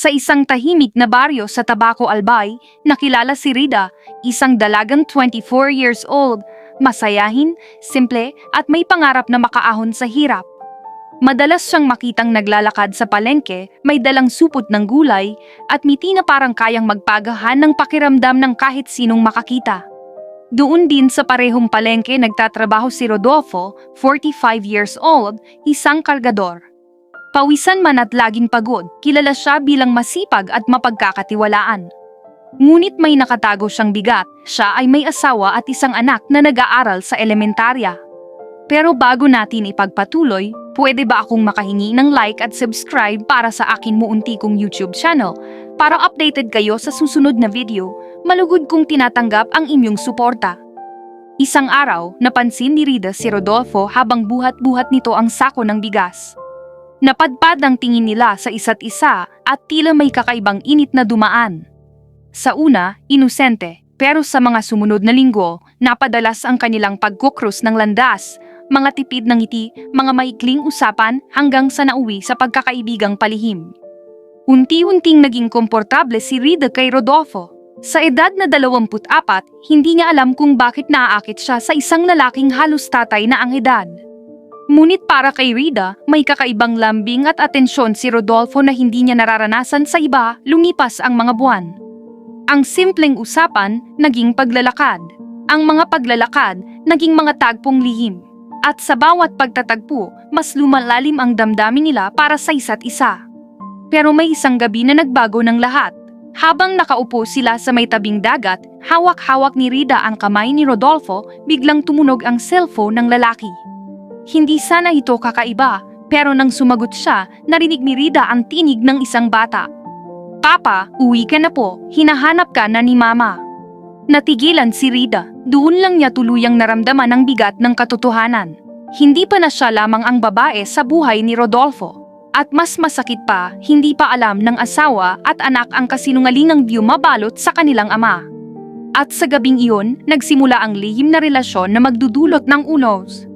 Sa isang tahimik na baryo sa Tabaco Albay, nakilala si Rida, isang dalagang 24 years old, masayahin, simple at may pangarap na makaahon sa hirap. Madalas siyang makitang naglalakad sa palengke, may dalang supot ng gulay, at miti na parang kayang magpagahan ng pakiramdam ng kahit sinong makakita. Doon din sa parehong palengke nagtatrabaho si Rodolfo, 45 years old, isang kargador. Pawisan man at laging pagod, kilala siya bilang masipag at mapagkakatiwalaan. Ngunit may nakatago siyang bigat, siya ay may asawa at isang anak na nag-aaral sa elementarya. Pero bago natin ipagpatuloy, pwede ba akong makahingi ng like at subscribe para sa akin muunti kong YouTube channel para updated kayo sa susunod na video, malugod kong tinatanggap ang inyong suporta. Isang araw, napansin ni Rida si Rodolfo habang buhat-buhat nito ang sako ng bigas. Napadpad ang tingin nila sa isa't isa at tila may kakaibang init na dumaan. Sa una, inosente, pero sa mga sumunod na linggo, napadalas ang kanilang pagkukrus ng landas, mga tipid ng ngiti, mga maikling usapan hanggang sa nauwi sa pagkakaibigang palihim. Unti-unting naging komportable si Rida kay Rodolfo. Sa edad na 24, hindi niya alam kung bakit naaakit siya sa isang lalaking halos tatay na ang edad. Ngunit para kay Rida, may kakaibang lambing at atensyon si Rodolfo na hindi niya nararanasan sa iba lumipas ang mga buwan. Ang simpleng usapan, naging paglalakad. Ang mga paglalakad, naging mga tagpong lihim. At sa bawat pagtatagpo, mas lumalalim ang damdamin nila para sa isa't isa. Pero may isang gabi na nagbago ng lahat. Habang nakaupo sila sa may tabing dagat, hawak-hawak ni Rida ang kamay ni Rodolfo, biglang tumunog ang cellphone ng lalaki. Hindi sana ito kakaiba, pero nang sumagot siya, narinig ni Rida ang tinig ng isang bata. Papa, uwi ka na po, hinahanap ka na ni Mama. Natigilan si Rida, doon lang niya tuluyang naramdaman ang bigat ng katotohanan. Hindi pa na siya lamang ang babae sa buhay ni Rodolfo. At mas masakit pa, hindi pa alam ng asawa at anak ang kasinungalingang di mabalot sa kanilang ama. At sa gabing iyon, nagsimula ang lihim na relasyon na magdudulot ng unos.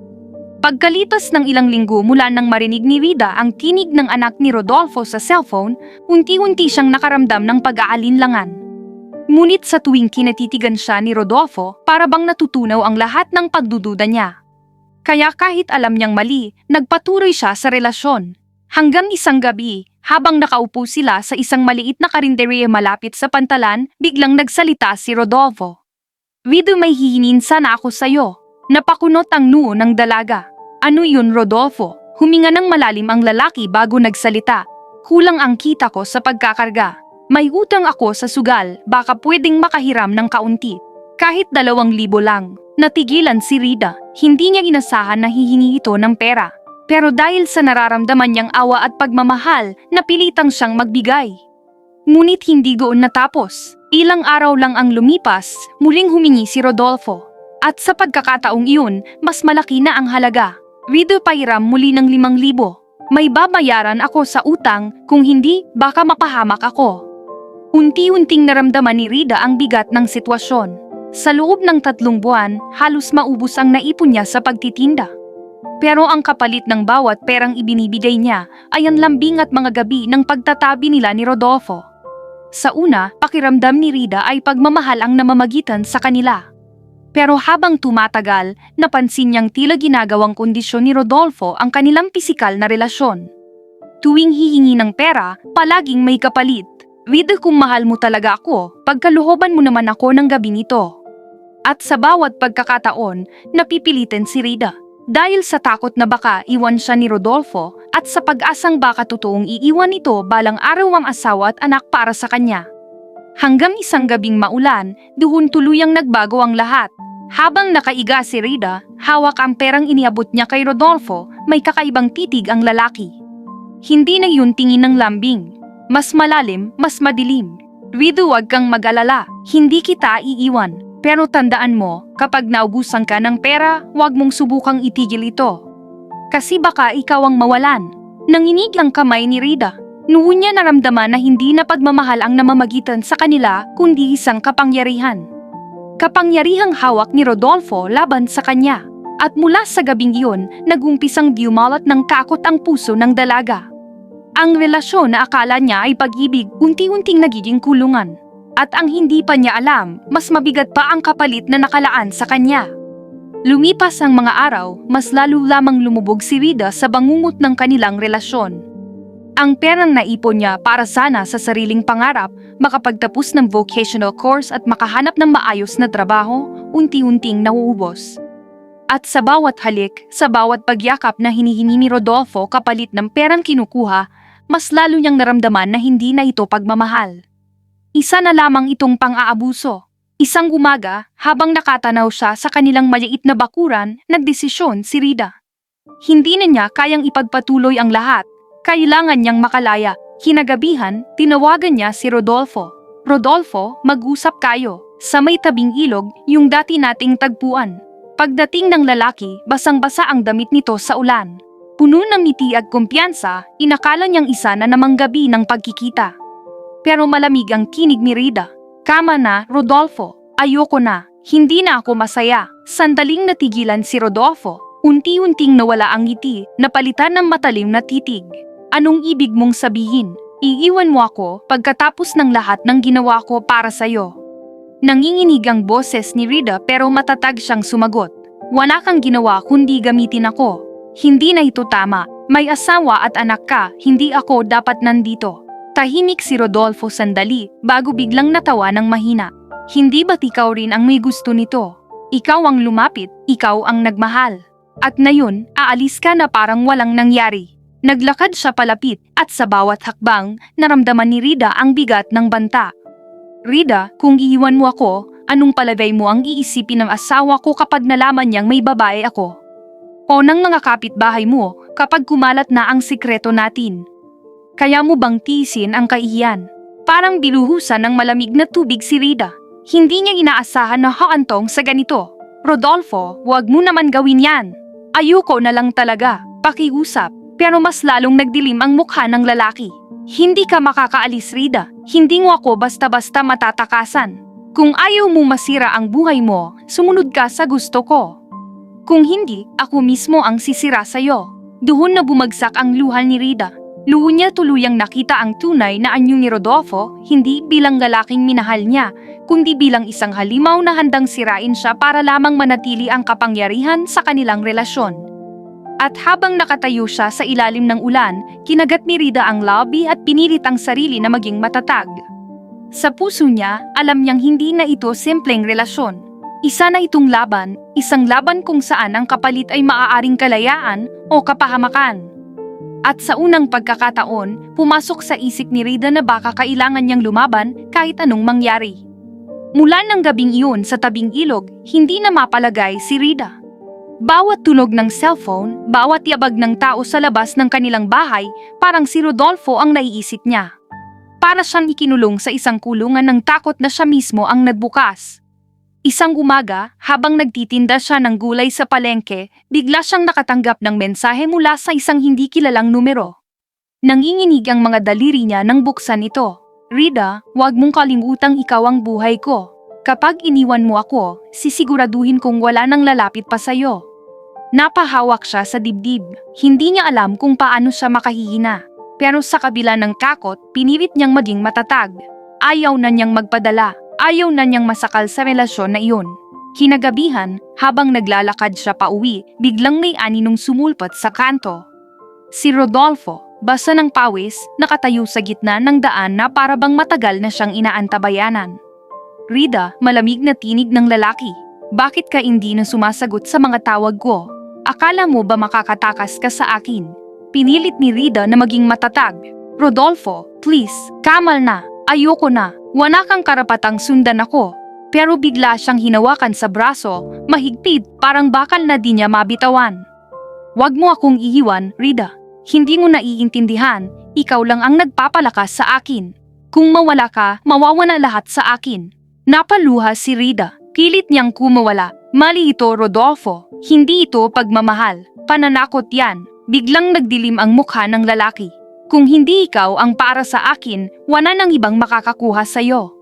Pagkalipas ng ilang linggo mula nang marinig ni Rida ang tinig ng anak ni Rodolfo sa cellphone, unti-unti siyang nakaramdam ng pag-aalinlangan. Ngunit sa tuwing kinatitigan siya ni Rodolfo, para bang natutunaw ang lahat ng pagdududa niya. Kaya kahit alam niyang mali, nagpatuloy siya sa relasyon. Hanggang isang gabi, habang nakaupo sila sa isang maliit na karinderya malapit sa pantalan, biglang nagsalita si Rodolfo. Wido may hihinin sana ako sa'yo. Napakunot ang noo ng dalaga. Ano yun, Rodolfo? Huminga ng malalim ang lalaki bago nagsalita. Kulang ang kita ko sa pagkakarga. May utang ako sa sugal, baka pwedeng makahiram ng kaunti. Kahit dalawang libo lang. Natigilan si Rida. Hindi niya inasahan na hihingi ito ng pera. Pero dahil sa nararamdaman niyang awa at pagmamahal, napilitang siyang magbigay. Ngunit hindi doon natapos. Ilang araw lang ang lumipas, muling humingi si Rodolfo. At sa pagkakataong iyon, mas malaki na ang halaga. Rido pairam muli ng limang libo. May babayaran ako sa utang, kung hindi, baka mapahamak ako. Unti-unting naramdaman ni Rida ang bigat ng sitwasyon. Sa loob ng tatlong buwan, halos maubos ang naipon niya sa pagtitinda. Pero ang kapalit ng bawat perang ibinibigay niya ay ang lambing at mga gabi ng pagtatabi nila ni Rodolfo. Sa una, pakiramdam ni Rida ay pagmamahal ang namamagitan sa kanila. Pero habang tumatagal, napansin niyang tila ginagawang kondisyon ni Rodolfo ang kanilang pisikal na relasyon. Tuwing hihingi ng pera, palaging may kapalit. Rida kung mahal mo talaga ako, pagkaluhoban mo naman ako ng gabi nito. At sa bawat pagkakataon, napipilitin si Rida. Dahil sa takot na baka iwan siya ni Rodolfo at sa pag-asang baka totoong iiwan ito balang araw ang asawa at anak para sa kanya. Hanggang isang gabing maulan, doon tuluyang nagbago ang lahat. Habang nakaiga si Rida, hawak ang perang iniabot niya kay Rodolfo, may kakaibang titig ang lalaki. Hindi na yun tingin ng lambing. Mas malalim, mas madilim. Rido wag kang mag-alala, hindi kita iiwan. Pero tandaan mo, kapag naubusan ka ng pera, huwag mong subukang itigil ito. Kasi baka ikaw ang mawalan. Nanginig ang kamay ni Rida. Noon niya naramdaman na hindi na pagmamahal ang namamagitan sa kanila kundi isang kapangyarihan. Kapangyarihang hawak ni Rodolfo laban sa kanya. At mula sa gabing iyon, nagumpisang diumalat ng takot ang puso ng dalaga. Ang relasyon na akala niya ay pag-ibig unti-unting nagiging kulungan. At ang hindi pa niya alam, mas mabigat pa ang kapalit na nakalaan sa kanya. Lumipas ang mga araw, mas lalo lamang lumubog si Rida sa bangungot ng kanilang relasyon. Ang perang naipon niya para sana sa sariling pangarap, makapagtapos ng vocational course at makahanap ng maayos na trabaho, unti-unting nauubos. At sa bawat halik, sa bawat pagyakap na hinihingi ni Rodolfo kapalit ng perang kinukuha, mas lalo niyang naramdaman na hindi na ito pagmamahal. Isa na lamang itong pang-aabuso. Isang umaga, habang nakatanaw siya sa kanilang maliit na bakuran, nagdesisyon si Rida. Hindi na niya kayang ipagpatuloy ang lahat. Kailangan niyang makalaya. Kinagabihan, tinawagan niya si Rodolfo. Rodolfo, mag-usap kayo. Sa may tabing ilog, yung dati nating tagpuan. Pagdating ng lalaki, basang-basa ang damit nito sa ulan. Puno ng ngiti at kumpiyansa, inakala niyang isa na namang gabi ng pagkikita. Pero malamig ang kinig ni Rida. Kama na, Rodolfo. Ayoko na. Hindi na ako masaya. Sandaling natigilan si Rodolfo. Unti-unting nawala ang ngiti, napalitan ng matalim na titig. Anong ibig mong sabihin? Iiwan mo ako pagkatapos ng lahat ng ginawa ko para sa'yo. Nanginginig ang boses ni Rida pero matatag siyang sumagot. Wala kang ginawa kundi gamitin ako. Hindi na ito tama. May asawa at anak ka, hindi ako dapat nandito. Tahimik si Rodolfo sandali bago biglang natawa ng mahina. Hindi ba't ikaw rin ang may gusto nito? Ikaw ang lumapit, ikaw ang nagmahal. At ngayon, aalis ka na parang walang nangyari. Naglakad siya palapit at sa bawat hakbang, naramdaman ni Rida ang bigat ng banta. Rida, kung iiwan mo ako, anong palagay mo ang iisipin ng asawa ko kapag nalaman niyang may babae ako? O ng mga kapitbahay mo kapag kumalat na ang sikreto natin? Kaya mo bang tiisin ang kaiyan? Parang biluhusan ng malamig na tubig si Rida. Hindi niya inaasahan na haantong sa ganito. Rodolfo, wag mo naman gawin yan. Ayoko na lang talaga, pakiusap. Pero mas lalong nagdilim ang mukha ng lalaki. Hindi ka makakaalis, Rida. Hindi mo ako basta-basta matatakasan. Kung ayaw mo masira ang buhay mo, sumunod ka sa gusto ko. Kung hindi, ako mismo ang sisira sa'yo. Doon na bumagsak ang luhal ni Rida. Luho niya tuluyang nakita ang tunay na anyo ni Rodolfo, hindi bilang lalaking minahal niya, kundi bilang isang halimaw na handang sirain siya para lamang manatili ang kapangyarihan sa kanilang relasyon. At habang nakatayo siya sa ilalim ng ulan, kinagat ni Rida ang lobby at pinilit ang sarili na maging matatag. Sa puso niya, alam niyang hindi na ito simpleng relasyon. Isa na itong laban, isang laban kung saan ang kapalit ay maaaring kalayaan o kapahamakan. At sa unang pagkakataon, pumasok sa isip ni Rida na baka kailangan niyang lumaban kahit anong mangyari. Mula ng gabing iyon sa tabing ilog, hindi na mapalagay si Rida. Bawat tunog ng cellphone, bawat yabag ng tao sa labas ng kanilang bahay, parang si Rodolfo ang naiisip niya. Para siyang ikinulong sa isang kulungan ng takot na siya mismo ang nagbukas. Isang umaga, habang nagtitinda siya ng gulay sa palengke, bigla siyang nakatanggap ng mensahe mula sa isang hindi kilalang numero. Nanginginig ang mga daliri niya nang buksan ito. Rida, huwag mong kalimutang ikaw ang buhay ko. Kapag iniwan mo ako, sisiguraduhin kong wala nang lalapit pa sa'yo. Napahawak siya sa dibdib. Hindi niya alam kung paano siya makahihina. Pero sa kabila ng takot, pinilit niyang maging matatag. Ayaw na niyang magpadala. Ayaw na niyang masakal sa relasyon na iyon. Kinagabihan, habang naglalakad siya pa uwi, biglang may aninong sumulpot sa kanto. Si Rodolfo, basa ng pawis, nakatayo sa gitna ng daan na para bang matagal na siyang inaantabayanan. Rida, malamig na tinig ng lalaki. Bakit ka hindi na sumasagot sa mga tawag ko? Akala mo ba makakatakas ka sa akin? Pinilit ni Rida na maging matatag. Rodolfo, please, kamal na. Ayoko na. Wala kang karapatang sundan ako. Pero bigla siyang hinawakan sa braso, mahigpit, parang bakal na di niya mabitawan. Huwag mo akong iiwan, Rida. Hindi mo naiintindihan, ikaw lang ang nagpapalakas sa akin. Kung mawala ka, mawawala lahat sa akin. Napaluha si Rida. Pilit niyang kumawala. Mali ito, Rodolfo. Hindi ito pagmamahal. Pananakot yan. Biglang nagdilim ang mukha ng lalaki. Kung hindi ikaw ang para sa akin, wala nang ibang makakakuha sa'yo.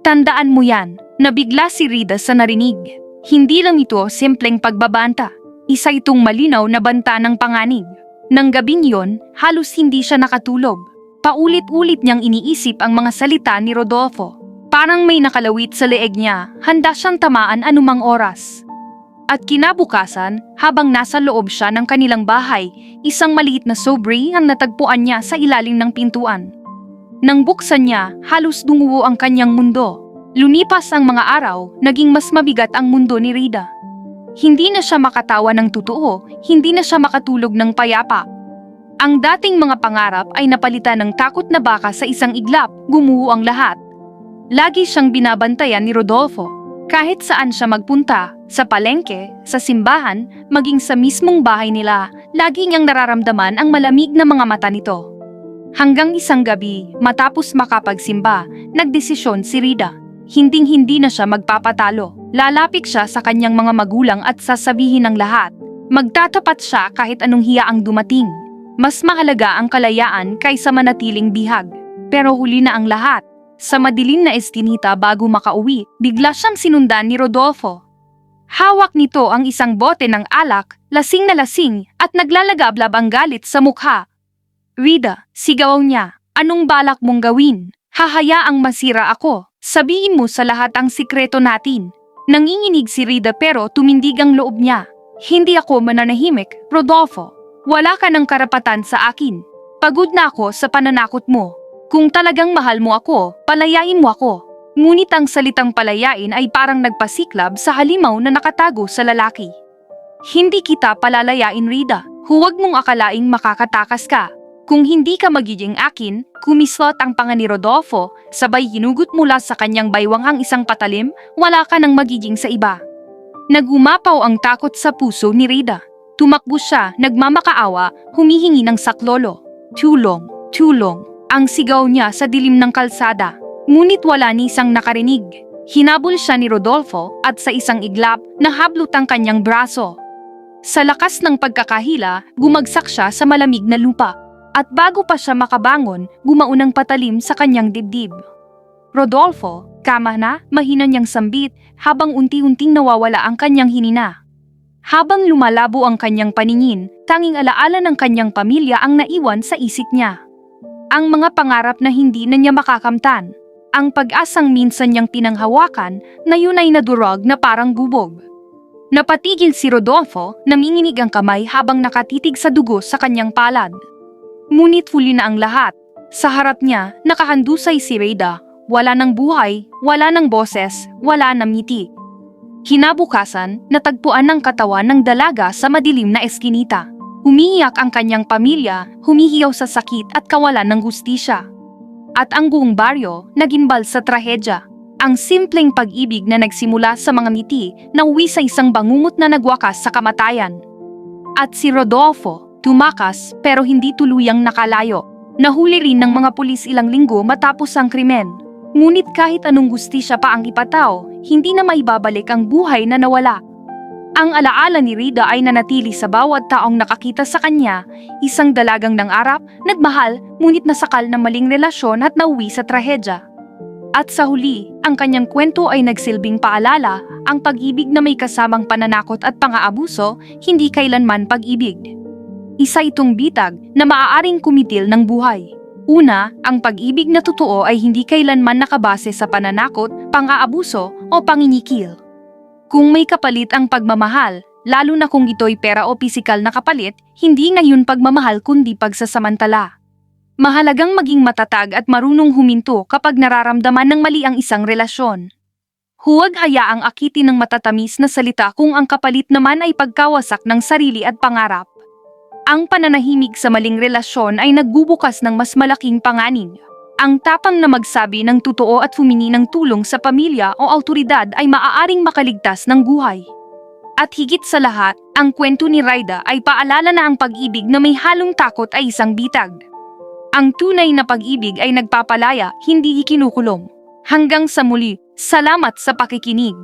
Tandaan mo yan, nabigla si Rida sa narinig. Hindi lang ito simpleng pagbabanta. Isa itong malinaw na banta ng panganib. Nang gabing yon, halos hindi siya nakatulog. Paulit-ulit niyang iniisip ang mga salita ni Rodolfo. Parang may nakalawit sa leeg niya, handa siyang tamaan anumang oras. At kinabukasan, habang nasa loob siya ng kanilang bahay, isang maliit na sobre ang natagpuan niya sa ilalim ng pintuan. Nang buksan niya, halos dunguo ang kanyang mundo. Lunipas ang mga araw, naging mas mabigat ang mundo ni Rida. Hindi na siya makatawa ng totoo, hindi na siya makatulog ng payapa. Ang dating mga pangarap ay napalitan ng takot na baka sa isang iglap, gumuho ang lahat. Lagi siyang binabantayan ni Rodolfo. Kahit saan siya magpunta, sa palengke, sa simbahan, maging sa mismong bahay nila, lagi niyang nararamdaman ang malamig na mga mata nito. Hanggang isang gabi, matapos makapagsimba, nagdesisyon si Rida. Hinding-hindi na siya magpapatalo. Lalapit siya sa kanyang mga magulang at sasabihin ng lahat. Magtatapat siya kahit anong hiya ang dumating. Mas mahalaga ang kalayaan kaysa manatiling bihag. Pero huli na ang lahat. Sa madilim na estinita bago makauwi, bigla siyang sinundan ni Rodolfo. Hawak nito ang isang bote ng alak, lasing na lasing, at naglalagablab ang galit sa mukha. Rida, sigaw niya, anong balak mong gawin? Hahayaang masira ako. Sabihin mo sa lahat ang sikreto natin. Nanginginig si Rida pero tumindig ang loob niya. Hindi ako mananahimik, Rodolfo. Wala ka ng karapatan sa akin. Pagod na ako sa pananakot mo. Kung talagang mahal mo ako, palayain mo ako. Ngunit ang salitang palayain ay parang nagpasiklab sa halimaw na nakatago sa lalaki. Hindi kita palalayain, Rida. Huwag mong akalaing makakatakas ka. Kung hindi ka magiging akin, kumislot ang panga ni Rodolfo, sabay hinugot mula sa kanyang baywang isang patalim, wala ka nang magiging sa iba. Nagumapaw ang takot sa puso ni Rida. Tumakbo siya, nagmamakaawa, humihingi ng saklolo. Tulong, tulong. Ang sigaw niya sa dilim ng kalsada. Ngunit wala ni isang nakarinig. Hinabol siya ni Rodolfo at sa isang iglap, nahablot ang kanyang braso. Sa lakas ng pagkakahila, gumagsak siya sa malamig na lupa. At bago pa siya makabangon, gumaunang patalim sa kanyang dibdib. Rodolfo, kama na, mahina niyang sambit habang unti-unting nawawala ang kanyang hinina. Habang lumalabo ang kanyang paningin, tanging alaala ng kanyang pamilya ang naiwan sa isip niya. Ang mga pangarap na hindi na niya makakamtan. Ang pag-asang minsan niyang pinanghawakan na yun ay nadurog na parang gubog. Napatigil si Rodolfo, nanginginig ang kamay habang nakatitig sa dugo sa kanyang palad. Ngunit huli na ang lahat. Sa harap niya, nakahandusay si Reda. Wala ng buhay, wala ng boses, wala ng ngiti. Kinabukasan, natagpuan ng katawan ng dalaga sa madilim na eskinita. Umiiyak ang kanyang pamilya, humihiyaw sa sakit at kawalan ng gustisya. At ang buong baryo nagimbal sa trahedya. Ang simpleng pag-ibig na nagsimula sa mga ngiti na uwi sa isang bangungot na nagwakas sa kamatayan. At si Rodolfo, tumakas pero hindi tuluyang nakalayo. Nahuli rin ng mga pulis ilang linggo matapos ang krimen. Ngunit kahit anong gustisya pa ang ipataw, hindi na maibabalik ang buhay na nawala. Ang alaala ni Rida ay nanatili sa bawat taong nakakita sa kanya, isang dalagang ng arap, nagmahal, ngunit nasakal ng maling relasyon at nauwi sa trahedya. At sa huli, ang kanyang kwento ay nagsilbing paalala, ang pag-ibig na may kasamang pananakot at pang-aabuso, hindi kailanman pag-ibig. Isa itong bitag na maaaring kumitil ng buhay. Una, ang pag-ibig na totoo ay hindi kailanman nakabase sa pananakot, pang-aabuso o panginikil. Kung may kapalit ang pagmamahal, lalo na kung ito'y pera o pisikal na kapalit, hindi ngayon pagmamahal kundi pagsasamantala. Mahalagang maging matatag at marunong huminto kapag nararamdaman ng mali ang isang relasyon. Huwag hayaang akitin ng matatamis na salita kung ang kapalit naman ay pagkawasak ng sarili at pangarap. Ang pananahimik sa maling relasyon ay nagbubukas ng mas malaking panganin. Ang tapang na magsabi ng totoo at humingi ng tulong sa pamilya o autoridad ay maaaring makaligtas ng buhay. At higit sa lahat, ang kwento ni Raida ay paalala na ang pag-ibig na may halong takot ay isang bitag. Ang tunay na pag-ibig ay nagpapalaya, hindi ikinukulong. Hanggang sa muli, salamat sa pakikinig.